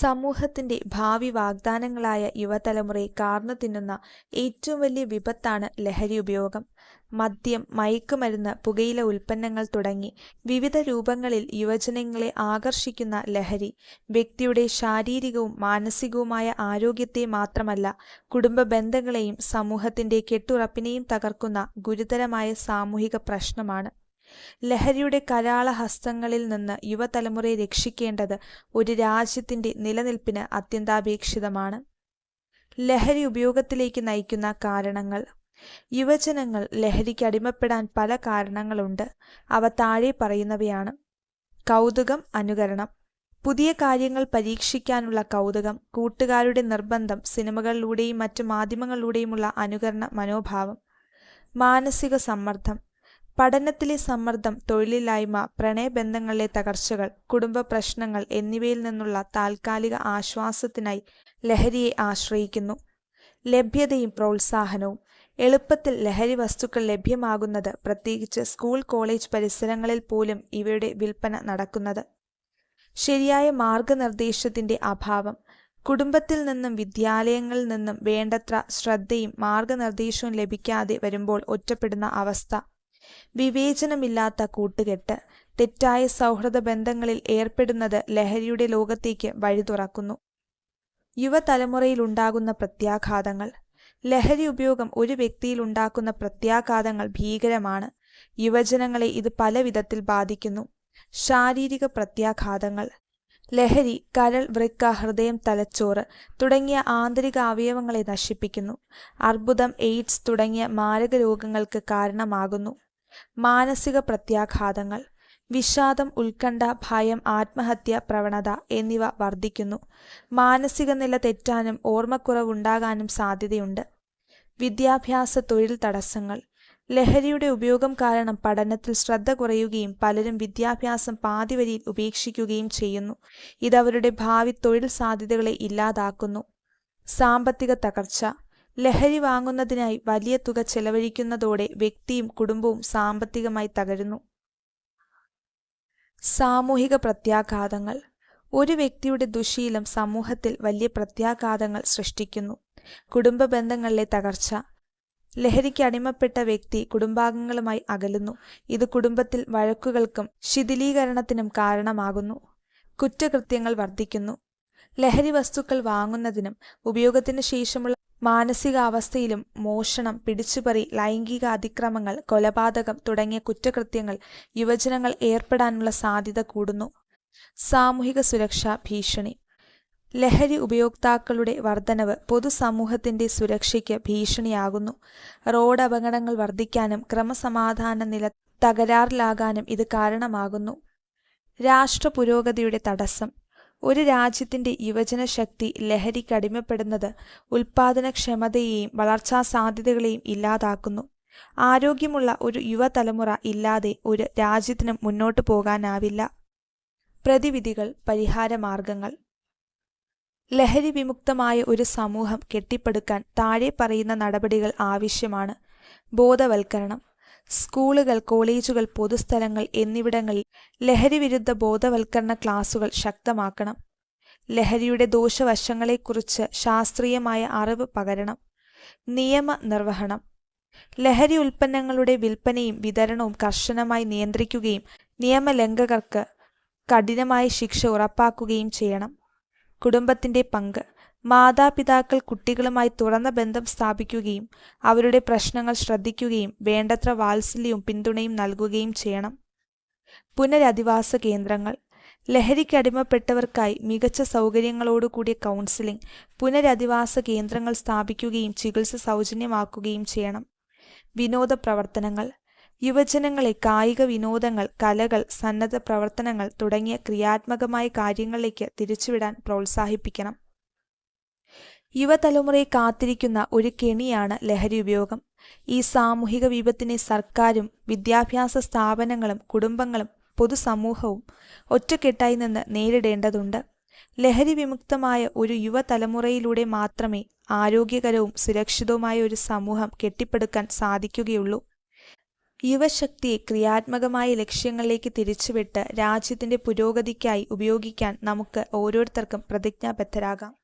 സമൂഹത്തിന്റെ ഭാവി വാഗ്ദാനങ്ങളായ യുവതലമുറയെ കാർന്നു തിന്നുന്ന ഏറ്റവും വലിയ വിപത്താണ് ലഹരി ഉപയോഗം. മദ്യം, മയക്കുമരുന്ന്, പുകയില ഉൽപ്പന്നങ്ങൾ തുടങ്ങി വിവിധ രൂപങ്ങളിൽ യുവജനങ്ങളെ ആകർഷിക്കുന്ന ലഹരി വ്യക്തിയുടെ ശാരീരികവും മാനസികവുമായ ആരോഗ്യത്തെ മാത്രമല്ല കുടുംബ ബന്ധങ്ങളെയും സമൂഹത്തിന്റെ കെട്ടുറപ്പിനെയും തകർക്കുന്ന ഗുരുതരമായ സാമൂഹിക പ്രശ്നമാണ്. ലഹരിയുടെ കരാളഹസ്തങ്ങളിൽ നിന്ന് യുവതലമുറയെ രക്ഷിക്കേണ്ടത് ഒരു രാജ്യത്തിന്റെ നിലനിൽപ്പിന് അത്യന്താപേക്ഷിതമാണ്. ലഹരി ഉപയോഗത്തിലേക്ക് നയിക്കുന്ന കാരണങ്ങൾ യുവജനങ്ങൾ ലഹരിക്ക് അടിമപ്പെടാൻ പല കാരണങ്ങളുണ്ട്. അവ താഴെ പറയുന്നവയാണ്. കൗതുകം, അനുകരണം. പുതിയ കാര്യങ്ങൾ പരീക്ഷിക്കാനുള്ള കൗതുകം. കൂട്ടുകാരുടെ നിർബന്ധം, സിനിമകളിലൂടെയും മറ്റു മാധ്യമങ്ങളിലൂടെയുമുള്ള അനുകരണ മനോഭാവം. മാനസിക സമ്മർദ്ദം. പഠനത്തിലെ സമ്മർദ്ദം, തൊഴിലില്ലായ്മ, പ്രണയബന്ധങ്ങളിലെ തകർച്ചകൾ, കുടുംബ പ്രശ്നങ്ങൾ എന്നിവയിൽ നിന്നുള്ള താൽക്കാലിക ആശ്വാസത്തിനായി ലഹരിയെ ആശ്രയിക്കുന്നു. ലഭ്യതയും പ്രോത്സാഹനവും. എളുപ്പത്തിൽ ലഹരി വസ്തുക്കൾ ലഭ്യമാകുന്നത്, പ്രത്യേകിച്ച് സ്കൂൾ കോളേജ് പരിസരങ്ങളിൽ പോലും ഇവയുടെ വിൽപ്പന നടക്കുന്നത്. ശരിയായ മാർഗനിർദ്ദേശത്തിന്റെ അഭാവം. കുടുംബത്തിൽ നിന്നും വിദ്യാലയങ്ങളിൽ നിന്നും വേണ്ടത്ര ശ്രദ്ധയും മാർഗനിർദ്ദേശവും ലഭിക്കാതെ വരുമ്പോൾ ഒറ്റപ്പെടുന്ന അവസ്ഥ. വിവേചനമില്ലാത്ത കൂട്ടുകെട്ട്. തെറ്റായ സൗഹൃദ ബന്ധങ്ങളിൽ ഏർപ്പെടുന്നത് ലഹരിയുടെ ലോകത്തേക്ക് വഴി തുറക്കുന്നു. യുവതലമുറയിലുണ്ടാകുന്ന പ്രത്യാഘാതങ്ങൾ. ലഹരി ഉപയോഗം ഒരു വ്യക്തിയിൽ ഉണ്ടാക്കുന്ന പ്രത്യാഘാതങ്ങൾ ഭീകരമാണ്. യുവജനങ്ങളെ ഇത് പല വിധത്തിൽ ബാധിക്കുന്നു. ശാരീരിക പ്രത്യാഘാതങ്ങൾ. ലഹരി കരൾ, വൃക്ക, ഹൃദയം, തലച്ചോറ് തുടങ്ങിയ ആന്തരിക അവയവങ്ങളെ നശിപ്പിക്കുന്നു. അർബുദം, എയ്ഡ്സ് തുടങ്ങിയ മാരക രോഗങ്ങൾക്ക് കാരണമാകുന്നു. മാനസിക പ്രത്യാഘാതങ്ങൾ. വിഷാദം, ഉത്കണ്ഠ, ഭയം, ആത്മഹത്യ പ്രവണത എന്നിവ വർദ്ധിക്കുന്നു. മാനസിക നില തെറ്റാനും ഓർമ്മക്കുറവുണ്ടാകാനും സാധ്യതയുണ്ട്. വിദ്യാഭ്യാസ, തൊഴിൽ തടസ്സങ്ങൾ. ലഹരിയുടെ ഉപയോഗം കാരണം പഠനത്തിൽ ശ്രദ്ധ കുറയുകയും പലരും വിദ്യാഭ്യാസം പാതിവരിയിൽ ഉപേക്ഷിക്കുകയും ചെയ്യുന്നു. ഇതവരുടെ ഭാവി തൊഴിൽ സാധ്യതകളെ ഇല്ലാതാക്കുന്നു. സാമ്പത്തിക തകർച്ച. ലഹരി വാങ്ങുന്നതിനായി വലിയ തുക ചെലവഴിക്കുന്നതോടെ വ്യക്തിയും കുടുംബവും സാമ്പത്തികമായി തകരുന്നു. സാമൂഹിക പ്രത്യാഘാതങ്ങൾ. ഒരു വ്യക്തിയുടെ ദുശീലം സമൂഹത്തിൽ വലിയ പ്രത്യാഘാതങ്ങൾ സൃഷ്ടിക്കുന്നു. കുടുംബ ബന്ധങ്ങളിലെ തകർച്ച. ലഹരിക്ക് അടിമപ്പെട്ട വ്യക്തി കുടുംബാംഗങ്ങളുമായി അകലുന്നു. ഇത് കുടുംബത്തിൽ വഴക്കുകൾക്കും ശിഥിലീകരണത്തിനും കാരണമാകുന്നു. കുറ്റകൃത്യങ്ങൾ വർദ്ധിക്കുന്നു. ലഹരി വസ്തുക്കൾ വാങ്ങുന്നതിനും ഉപയോഗത്തിന് ശേഷമുള്ള മാനസികാവസ്ഥയിലും മോഷണം, പിടിച്ചുപറി, ലൈംഗിക അതിക്രമങ്ങൾ, കൊലപാതകം തുടങ്ങിയ കുറ്റകൃത്യങ്ങൾ യുവജനങ്ങൾ ഏർപ്പെടാനുള്ള സാധ്യത കൂടുന്നു. സാമൂഹിക സുരക്ഷാ ഭീഷണി. ലഹരി ഉപയോക്താക്കളുടെ വർധനവ് പൊതുസമൂഹത്തിന്റെ സുരക്ഷയ്ക്ക് ഭീഷണിയാകുന്നു. റോഡ് അപകടങ്ങൾ വർദ്ധിക്കാനും ക്രമസമാധാന നില തകരാറിലാകാനും ഇത് കാരണമാകുന്നു. രാഷ്ട്ര പുരോഗതിയുടെ തടസ്സം. ഒരു രാജ്യത്തിന്റെ യുവജനശക്തി ലഹരിക്കടിമപ്പെടുന്നത് ഉൽപ്പാദനക്ഷമതയെയും വളർച്ചാസാധ്യതകളെയും ഇല്ലാതാക്കുന്നു. ആരോഗ്യമുള്ള ഒരു യുവതലമുറ ഇല്ലാതെ ഒരു രാജ്യത്തിനും മുന്നോട്ടു പോകാനാവില്ല. പ്രതിവിധികൾ, പരിഹാരമാർഗങ്ങൾ ലഹരി വിമുക്തമായ ഒരു സമൂഹം കെട്ടിപ്പടുക്കാൻ താഴെ പറയുന്ന നടപടികൾ ആവശ്യമാണ്. ബോധവൽക്കരണം. സ്കൂളുകൾ, കോളേജുകൾ, പൊതുസ്ഥലങ്ങൾ എന്നിവിടങ്ങളിൽ ലഹരിവിരുദ്ധ ബോധവൽക്കരണ ക്ലാസുകൾ ശക്തമാക്കണം. ലഹരിയുടെ ദോഷവശങ്ങളെക്കുറിച്ച് ശാസ്ത്രീയമായ അറിവ് പകരണം. നിയമ നിർവഹണം ലഹരി ഉൽപ്പന്നങ്ങളുടെ വിൽപ്പനയും വിതരണവും കർശനമായി നിയന്ത്രിക്കുകയും നിയമലംഘകർക്ക് കഠിനമായ ശിക്ഷ ഉറപ്പാക്കുകയും ചെയ്യണം. കുടുംബത്തിന്റെ പങ്ക്. മാതാപിതാക്കൾ കുട്ടികളുമായി തുറന്ന ബന്ധം സ്ഥാപിക്കുകയും അവരുടെ പ്രശ്നങ്ങൾ ശ്രദ്ധിക്കുകയും വേണ്ടത്ര വാത്സല്യവും പിന്തുണയും നൽകുകയും ചെയ്യണം. പുനരധിവാസ കേന്ദ്രങ്ങൾ. ലഹരിക്കടിമപ്പെട്ടവർക്കായി മികച്ച സൗകര്യങ്ങളോടുകൂടിയ കൗൺസിലിംഗ്, പുനരധിവാസ കേന്ദ്രങ്ങൾ സ്ഥാപിക്കുകയും ചികിത്സ സൗജന്യമാക്കുകയും ചെയ്യണം. വിനോദ പ്രവർത്തനങ്ങൾ യുവജനങ്ങളെ കായിക വിനോദങ്ങൾ, കലകൾ, സന്നദ്ധ പ്രവർത്തനങ്ങൾ തുടങ്ങിയ ക്രിയാത്മകമായ കാര്യങ്ങളിലേക്ക് തിരിച്ചുവിടാൻ പ്രോത്സാഹിപ്പിക്കണം. യുവതലമുറയെ കാത്തിരിക്കുന്ന ഒരു കെണിയാണ് ലഹരി ഉപയോഗം. ഈ സാമൂഹിക വിപത്തിനെ സർക്കാരും വിദ്യാഭ്യാസ സ്ഥാപനങ്ങളും കുടുംബങ്ങളും പൊതുസമൂഹവും ഒറ്റക്കെട്ടായി നിന്ന് നേരിടേണ്ടതുണ്ട്. ലഹരി വിമുക്തമായ ഒരു യുവതലമുറയിലൂടെ മാത്രമേ ആരോഗ്യകരവും സുരക്ഷിതവുമായ ഒരു സമൂഹം കെട്ടിപ്പടുക്കാൻ സാധിക്കുകയുള്ളൂ. യുവശക്തിയെ ക്രിയാത്മകമായ ലക്ഷ്യങ്ങളിലേക്ക് തിരിച്ചുവിട്ട് രാജ്യത്തിന്റെ പുരോഗതിക്കായി ഉപയോഗിക്കാൻ നമുക്ക് ഓരോരുത്തർക്കും പ്രതിജ്ഞാബദ്ധരാകാം